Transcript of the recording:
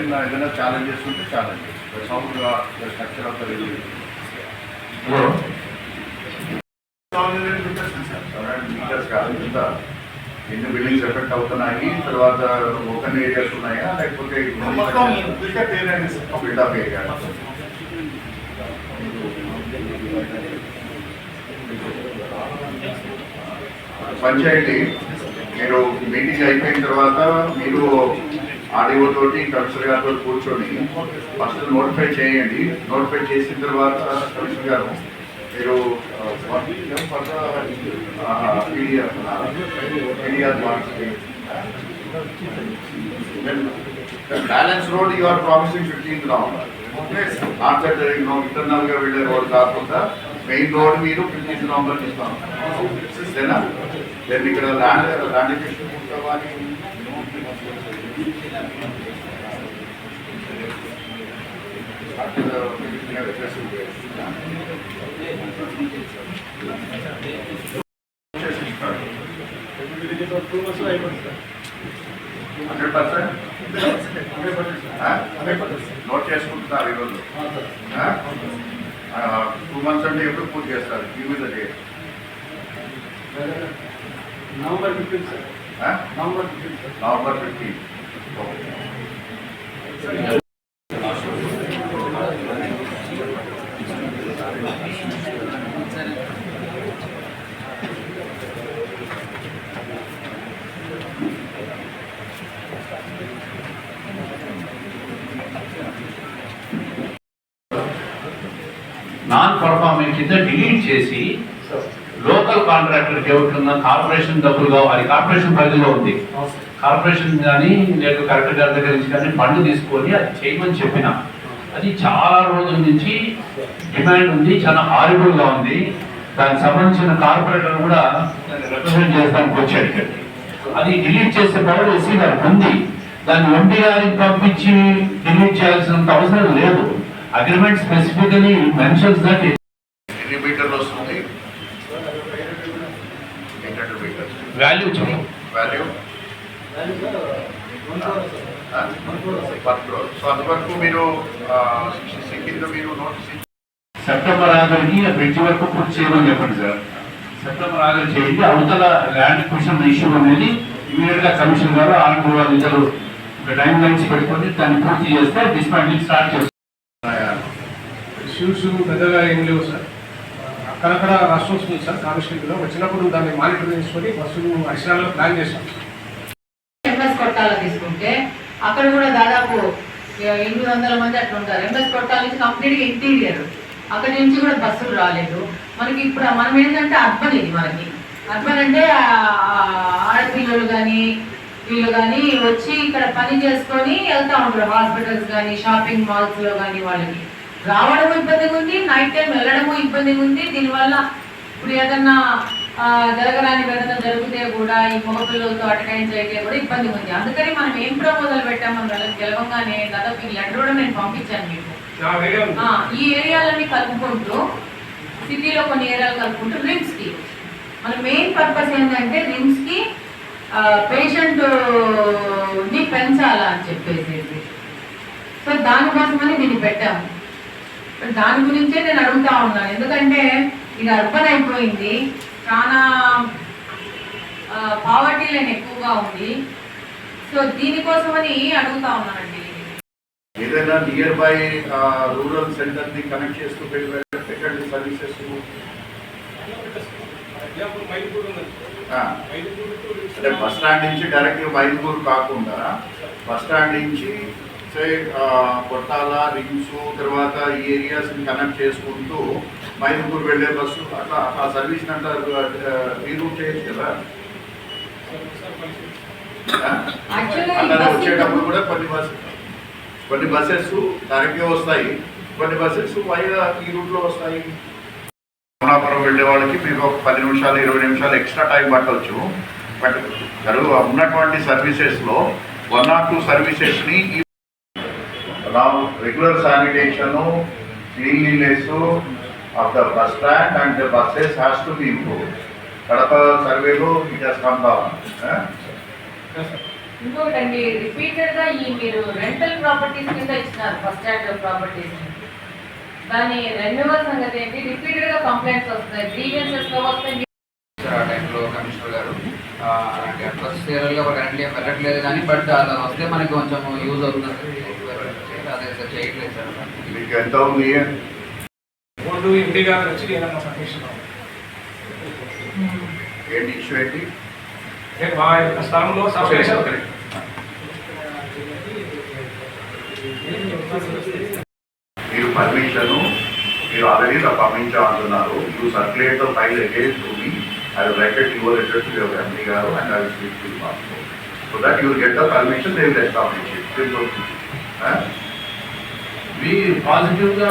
Then ఏదైనా challenges ఉంటే challenges sound structure of the railway meters కాదు. ఇంత ఎన్ని బిల్డింగ్స్ ఎఫెక్ట్ అవుతున్నాయి? తర్వాత ఓపెన్ ఏరియాస్ ఉన్నాయా? లేకపోతే బిల్డప్ ఏరియా పంచాయతీ మీరు మీటింగ్ అయిపోయిన తర్వాత మీరు ఆర్డీఓ తోటి కమిషనర్ గారితో కూర్చొని ఫస్ట్ నోటిఫై చేయండి. నోటిఫై చేసిన తర్వాత కమిషనర్ గారు మీరు balance road you are promising fifteen round not that ఇంటర్నల్గా వెళ్ళే రోడ్ కాకుండా మెయిన్ రోడ్ మీరు ఫిఫ్టీన్ రౌండ్లో ఇస్తాం దెన్ ఇక్కడ ల్యాండ్ ల్యాండ్ ఎక్విజిషన్ ఉంటామని టూ మంత్స్ అయిపోతుంది సార్ హండ్రెడ్ పర్సెంట్ నోట్ చేసుకుంటున్నారు ఈరోజు టూ మంత్స్ అంటే ఎప్పుడు పూర్తి చేస్తారు ఈ మీద November fifteen sir November fifteen November fifteen non performing కింద డిలీట్ చేసి లోకల్ కాంట్రాక్టర్కి ఎవరికన్నా కార్పొరేషన్ డబ్బులు కావాలి. కార్పొరేషన్ పరిధిలో ఉంది. కార్పొరేషన్ కానీ లేదు కలెక్టర్ గారి దగ్గర నుంచి కానీ ఫండ్ తీసుకొని అది చేయమని చెప్పిన. అది చాలా రోజుల నుంచి డిమాండ్ ఉంది చాలా హారిబుల్గా ఉంది. దానికి సంబంధించిన కార్పొరేటర్ కూడా రిప్రజెంట్ చేస్తానికి వచ్చాడు అది డిలీట్ చేసే పవర్ ఎస్సీ గారికి ఉంది దాన్ని ఎంపీ గారికి పంపించి డిలీట్ చేయాల్సినంత అవసరం లేదు. అగ్రిమెంట్ స్పెసిఫికలీ మెన్షన్స్ దట్ ఎన్ని మీటర్లు వస్తుంది? వాల్యూ చెప్పు వాల్యూ సో అంతవరకు మీరు కింద మీరు నోటీస్ సెప్టెంబర్ ఆఖరికి బ్రిడ్జ్ వరకు పూర్తి చేయమని చెప్పండి సార్ సెప్టెంబర్ ఆఖరి చేయండి అవతల ల్యాండ్ క్వశ్చన్ ఇష్యూ అనేది ఇమీడియట్గా కమిషన్ గారు ఆర్డర్ వాళ్ళు ఇద్దరు టైం లైన్స్ పెట్టుకొని దాన్ని పూర్తి చేస్తే డిస్మాండ్లింగ్ స్టార్ట్ చేస్తారు ఇష్యూస్ పెద్దగా ఏం లేవు సార్ అక్కడక్కడ రాష్ట్రం వస్తుంది సార్ కానిస్టేబుల్లో వచ్చినప్పుడు దాన్ని మానిటర్ చేసుకొని బస్సులు అక్షరాల్లో ప్లాన్ చేశాం అక్కడ కూడా దాదాపు ఎనిమిది వందల మంది అట్లా ఉంటారు. ఎంఎస్ కొట్టాల నుంచి కంప్లీట్గా ఇంటీరియర్ అక్కడి నుంచి కూడా బస్సులు రాలేదు. మనకి ఇప్పుడు మనం ఏంటంటే అర్బన్ ఇది మనకి. అర్బన్ అంటే ఆడపిల్లలు కానీ వీళ్ళు కానీ వచ్చి ఇక్కడ పని చేసుకొని వెళ్తూ ఉంటారు. హాస్పిటల్స్ కానీ షాపింగ్ మాల్స్లో కానీ వాళ్ళకి. రావడము ఇబ్బందిగా ఉంది. నైట్ టైం వెళ్ళడము ఇబ్బందిగా ఉంది. దీనివల్ల ఇప్పుడు ఏదన్నా జరగరాని ఏదైనా కూడా ఈ మగపిల్లలతో అటకాయించి అయితే కూడా ఇబ్బంది ఉంది. అందుకని మనం ఏం ప్రపోజల్ పెట్టాం? మనం వెళ్ళ- గెలవంగానే దాదాపు ఈ లెటర్ కూడా నేను పంపించాను మీకు. ఈ ఏరియాలన్నీ కలుపుకుంటూ సిటీలో కొన్ని ఏరియాలు కలుపుకుంటూ రిమ్స్కి మన మెయిన్ పర్పస్ ఏంటంటే రిమ్స్కి పేషెంట్ని పెంచాలా అని చెప్పేసి. సో దానికోసమని దీన్ని పెట్టాము. దాని గురించే నేను అడుగుతా ఉన్నాను. ఎందుకంటే ఇది అర్బన్ అయిపోయింది. చాలా పావర్టీ లైన్ ఎక్కువగా ఉంది. సో దీనికోసమని అడుగుతా ఉన్నానండి. ఏదైనా నియర్ బై రూరల్ సెంటర్ని కనెక్ట్ చేస్తూ పెట్టండి సర్వీసెస్ అంటే బస్ స్టాండ్ నుంచి డైరెక్ట్ మైదుకూరు కాకుండా బస్ స్టాండ్ నుంచి సే కొట్టాల రింగ్స్ తర్వాత ఈ ఏరియాస్ని కనెక్ట్ చేసుకుంటూ మైదుకూరు వెళ్ళే బస్సు అట్లా ఆ సర్వీస్ అంతా రీరూట్ చేయొచ్చు కదా. వచ్చేటప్పుడు కూడా కొన్ని బస్ కొన్ని బస్సెస్ డైరెక్ట్గా వస్తాయి. కొన్ని బస్సెస్ వైగా ఈ రూట్లో వస్తాయి. అమలాపురం వెళ్ళే వాళ్ళకి మీకు ఒక పది నిమిషాలు ఇరవై నిమిషాలు ఎక్స్ట్రా టైం పట్టవచ్చు బట్ ఉన్నటువంటి సర్వీసెస్లో one or two సర్వీసెస్ని regular sanitation cleanliness of the bus stand and buses has to be improve Kadapa సర్వేలో ఇట్ హెస్ కమ్ డౌన్ ఇంకొకటి అండి రిపీటెడ్గా ఈ మీరు రెంటల్ ప్రాపర్టీస్ కింద ఇచ్చినారు ఫస్ట్ స్టాండర్డ్ ప్రాపర్టీస్ దాని రెన్యువల్ సంగతి ఏంటి? రిపీటెడ్గా కంప్లైంట్స్ వస్తున్నాయి. గ్రీవెన్సెస్లో వస్తాయి సార్ ఆ టైంలో కమిషనర్ గారు అలాంటి అడ్రస్ వెళ్ళట్లేదు కానీ బట్ అలా వస్తే మనకి కొంచెం యూజ్ అవుతుంది. అదే సార్ చేయట్లేదు సార్. మీకు ఎంత ఉంది? బోర్డు ఎండి గారు వచ్చి ఏదన్నా పర్మిషన్ ఏంటి ఇష్యూ ఏంటి? మా యొక్క స్థలంలో మీరు పర్మిషన్ మీరు already పంపించామంటున్నారు you circulate the file against to me I your to your family గారు and I speak to passport so that you get the permission they will establish it మీ పాజిటివ్గా